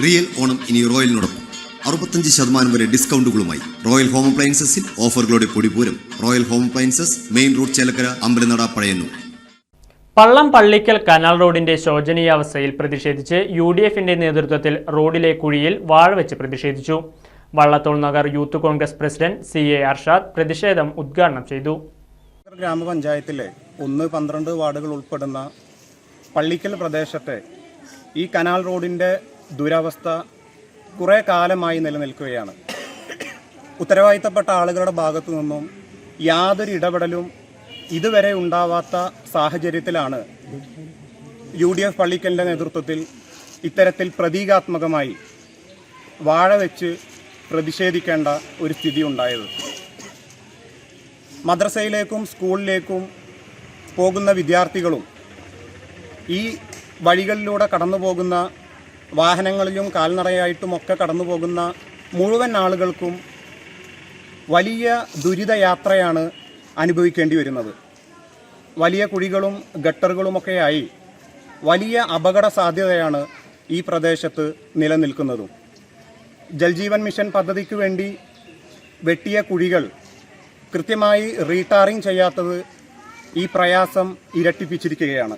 Real Onam ഇനി റോയലിനോടൊപ്പം. അറുപത്തഞ്ച് ശതമാനം വരെ ഡിസ്കൗണ്ടുകളുമായി റോയൽ ഹോം അപ്ലയൻസസിൽ ഓഫറുകളുടെ പൊടിപൂരം. Royal home appliances main road Chelakkara അമ്പലനട പഴയന്നൂർ. പള്ളം പള്ളിക്കൽ കനാൽ റോഡിന്റെ ശോചനീയാവസ്ഥയിൽ പ്രതിഷേധിച്ച് യു ഡി എഫിന്റെ നേതൃത്വത്തിൽ റോഡിലെ കുഴിയിൽ വാഴ വെച്ച് പ്രതിഷേധിച്ചു. Vallathol Nagar youth Congress president C A Arshad പ്രതിഷേധം ഉദ്ഘാടനം ചെയ്തു. ഗ്രാമപഞ്ചായത്തിലെ ഒന്ന് പന്ത്രണ്ട് വാർഡുകൾ ഉൾപ്പെടുന്ന പള്ളിക്കൽ പ്രദേശത്തെ ഈ കനാൽ റോഡിന്റെ ദുരവസ്ഥ കുറേ കാലമായി നിലനിൽക്കുകയാണ്. ഉത്തരവാദിത്തപ്പെട്ട ആളുകളുടെ ഭാഗത്തു നിന്നും യാതൊരു ഇടപെടലും ഇതുവരെ ഉണ്ടാവാത്ത സാഹചര്യത്തിലാണ് യു ഡി എഫ് പള്ളിക്കലിന്റെ നേതൃത്വത്തിൽ ഇത്തരത്തിൽ പ്രതീകാത്മകമായി വാഴ വെച്ച് പ്രതിഷേധിക്കേണ്ട ഒരു സ്ഥിതി ഉണ്ടായത്. മദ്രസയിലേക്കും സ്കൂളിലേക്കും പോകുന്ന വിദ്യാർത്ഥികളും ഈ വഴികളിലൂടെ കടന്നു പോകുന്ന വാഹനങ്ങളിലും കാൽനടയായിട്ടുമൊക്കെ കടന്നു പോകുന്ന മുഴുവൻ ആളുകൾക്കും വലിയ ദുരിതയാത്രയാണ് അനുഭവിക്കേണ്ടി വരുന്നത്. വലിയ കുഴികളും ഗട്ടറുകളുമൊക്കെയായി വലിയ അപകട സാധ്യതയാണ് ഈ പ്രദേശത്ത് നിലനിൽക്കുന്നതും. ജൽജീവൻ മിഷൻ പദ്ധതിക്ക് വേണ്ടി വെട്ടിയ കുഴികൾ കൃത്യമായി റീടാറിങ് ചെയ്യാത്തത് ഈ പ്രയാസം ഇരട്ടിപ്പിച്ചിരിക്കുകയാണ്.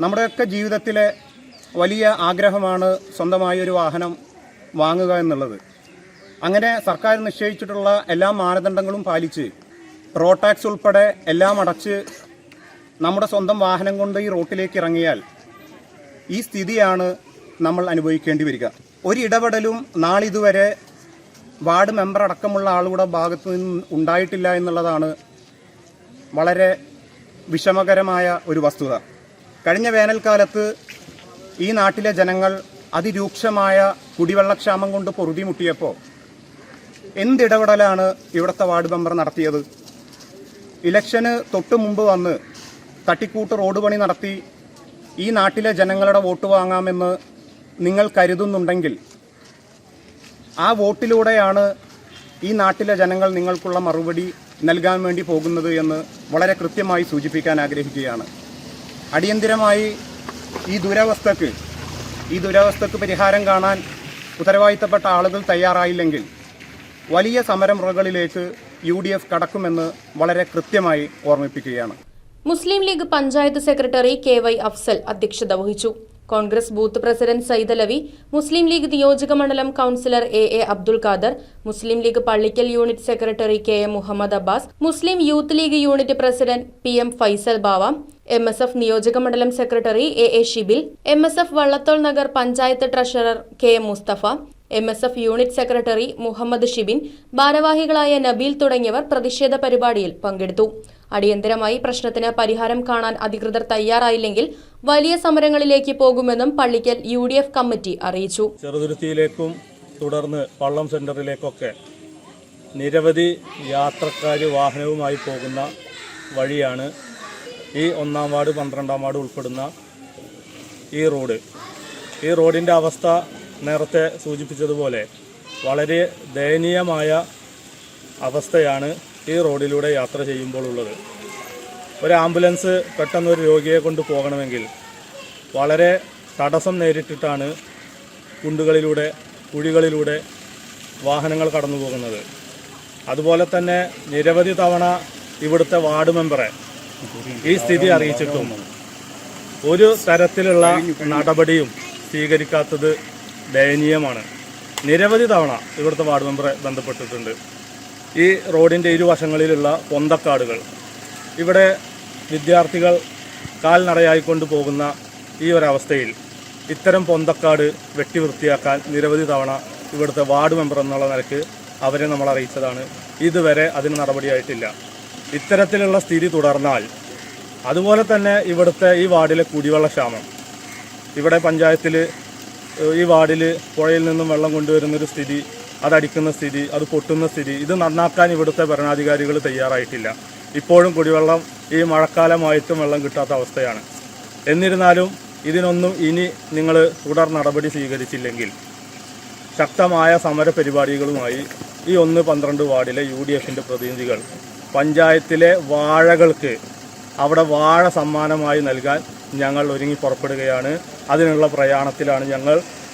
നമ്മുടെയൊക്കെ ജീവിതത്തിലെ വലിയ ആഗ്രഹമാണ് സ്വന്തമായി ഒരു വാഹനം വാങ്ങുക എന്നുള്ളത്. അങ്ങനെ സർക്കാർ നിശ്ചയിച്ചിട്ടുള്ള എല്ലാ മാനദണ്ഡങ്ങളും പാലിച്ച് റോഡ് ടാക്സ് ഉൾപ്പെടെ എല്ലാം അടച്ച് നമ്മുടെ സ്വന്തം വാഹനം കൊണ്ട് ഈ റോട്ടിലേക്ക് ഇറങ്ങിയാൽ ഈ സ്ഥിതിയാണ് നമ്മൾ അനുഭവിക്കേണ്ടി വരിക. ഒരു ഇടപെടലും നാളിതുവരെ വാർഡ് മെമ്പർ അടക്കമുള്ള ആളുകളുടെ ഭാഗത്തു നിന്ന് ഉണ്ടായിട്ടില്ല എന്നുള്ളതാണ് വളരെ വിഷമകരമായ ഒരു വസ്തുത. കഴിഞ്ഞ വേനൽക്കാലത്ത് ഈ നാട്ടിലെ ജനങ്ങൾ അതിരൂക്ഷമായ കുടിവെള്ളക്ഷാമം കൊണ്ട് പൊറുതിമുട്ടിയപ്പോൾ എന്തിടപെടലാണ് ഇവിടുത്തെ വാർഡ് മെമ്പർ നടത്തിയത്? ഇലക്ഷന് തൊട്ട് മുമ്പ് വന്ന് തട്ടിക്കൂട്ട് റോഡ് പണി നടത്തി ഈ നാട്ടിലെ ജനങ്ങളുടെ വോട്ട് വാങ്ങാമെന്ന് നിങ്ങൾ കരുതുന്നുണ്ടെങ്കിൽ ആ വോട്ടിലൂടെയാണ് ഈ നാട്ടിലെ ജനങ്ങൾ നിങ്ങൾക്കുള്ള മറുപടി നൽകാൻ വേണ്ടി പോകുന്നത് എന്ന് വളരെ കൃത്യമായി സൂചിപ്പിക്കാൻ ആഗ്രഹിക്കുകയാണ്. അടിയന്തിരമായി ഈ ദുരവസ്ഥക്ക് ഈ ദുരവസ്ഥക്ക് പരിഹാരം കാണാൻ ഉത്തരവാദിത്തപ്പെട്ട ആളുകൾ തയ്യാറായില്ലെങ്കിൽ വലിയ സമരമുറകളിലേക്ക് യു ഡി എഫ് കടക്കുമെന്ന് വളരെ കൃത്യമായി ഓർമ്മിപ്പിക്കുകയാണ്. Muslim League panchayat secretary K Y Afsal അധ്യക്ഷത വഹിച്ചു. കോൺഗ്രസ് ബൂത്ത് പ്രസിഡന്റ് സൈദലവി മുസ്ലിം ലീഗ് നിയോജക മണ്ഡലം councillor A A Abdul Khader Muslim League Pallikkal unit secretary K M Muhammad Abbas Muslim youth League unit president P M Faisal Bava M S F നിയോജക മണ്ഡലം secretary A A Shibil M S F Vallathol Nagar panchayat treasurer K M Mustafa M S F unit secretary Muhammad Shibin ഭാരവാഹികളായ നബീൽ തുടങ്ങിയവർ പ്രതിഷേധ പരിപാടിയിൽ പങ്കെടുത്തു. അടിയന്തരമായി പ്രശ്നത്തിന് പരിഹാരം കാണാൻ അധികൃതർ തയ്യാറായില്ലെങ്കിൽ വലിയ സമരങ്ങളിലേക്ക് പോകുമെന്നും പള്ളിക്കൽ യു കമ്മിറ്റി അറിയിച്ചു. ചെറുതുരുത്തിയിലേക്കും തുടർന്ന് പള്ളം സെന്ററിലേക്കൊക്കെ നിരവധി യാത്രക്കാർ വാഹനവുമായി പോകുന്ന വഴിയാണ് ഈ ഒന്നാം വാർഡ് പന്ത്രണ്ടാം വാർഡ് ഉൾപ്പെടുന്ന ഈ റോഡ്. ഈ റോഡിന്റെ അവസ്ഥ നേരത്തെ സൂചിപ്പിച്ചതുപോലെ വളരെ ദയനീയമായ അവസ്ഥയാണ് ഈ റോഡിലൂടെ യാത്ര ചെയ്യുമ്പോൾ ഉള്ളത് ഒരു ആംബുലൻസ് പെട്ടെന്ന് ഒരു രോഗിയെ കൊണ്ട് പോകണമെങ്കിൽ വളരെ തടസ്സം നേരിട്ടിട്ടാണ് കുണ്ടുകളിലൂടെ കുഴികളിലൂടെ വാഹനങ്ങൾ കടന്നു പോകുന്നത് അതുപോലെ തന്നെ നിരവധി തവണ ഇവിടുത്തെ വാർഡ് മെമ്പറെ ഈ സ്ഥിതി അറിയിച്ചിട്ടും ഒരു തരത്തിലുള്ള നടപടിയും സ്വീകരിക്കാത്തത് ദയനീയമാണ്. നിരവധി തവണ ഇവിടുത്തെ വാർഡ് മെമ്പറെ ബന്ധപ്പെട്ടിട്ടുണ്ട്. ഈ റോഡിന്റെ ഇരുവശങ്ങളിലുള്ള പൊന്തക്കാടുകൾ. ഇവിടെ വിദ്യാർത്ഥികൾ കാൽനടയായിക്കൊണ്ട് പോകുന്ന ഈ ഒരവസ്ഥയിൽ ഇത്തരം പൊന്തക്കാട് വെട്ടി വൃത്തിയാക്കാൻ നിരവധി തവണ ഇവിടുത്തെ വാർഡ് മെമ്പർ എന്നുള്ള നിലയ്ക്ക് അവരെ നമ്മൾ അറിയിച്ചതാണ്. ഇതുവരെ അതിന് നടപടിയായിട്ടില്ല. ഇത്തരത്തിലുള്ള സ്ഥിതി തുടർന്നാൽ അതുപോലെ തന്നെ ഇവിടുത്തെ ഈ വാർഡിലെ കുടിവെള്ളക്ഷാമം ഇവിടെ പഞ്ചായത്തിൽ ഈ വാർഡിൽ പുഴയിൽ നിന്നും വെള്ളം കൊണ്ടുവരുന്നൊരു സ്ഥിതി അതടിക്കുന്ന സ്ഥിതി അത് പൊട്ടുന്ന സ്ഥിതി ഇത് നന്നാക്കാൻ ഇവിടുത്തെ ഭരണാധികാരികൾ തയ്യാറായിട്ടില്ല. ഇപ്പോഴും കുടിവെള്ളം ഈ മഴക്കാലമായിട്ടും വെള്ളം കിട്ടാത്ത അവസ്ഥയാണ്. എന്നിരുന്നാലും ഇതിനൊന്നും ഇനി നിങ്ങൾ തുടർ നടപടി സ്വീകരിച്ചില്ലെങ്കിൽ ശക്തമായ സമര പരിപാടികളുമായി ഈ ഒന്ന് പന്ത്രണ്ട് വാർഡിലെ യു ഡി എഫിന്റെ പ്രതിനിധികൾ പഞ്ചായത്തിലെ വാഴകൾക്ക് അവിടെ വാഴ സമ്മാനമായി നൽകാൻ ഞങ്ങൾ ഒരുങ്ങി പുറപ്പെടുകയാണ്. അതിനുള്ള പ്രയാണത്തിലാണ് ഞങ്ങൾ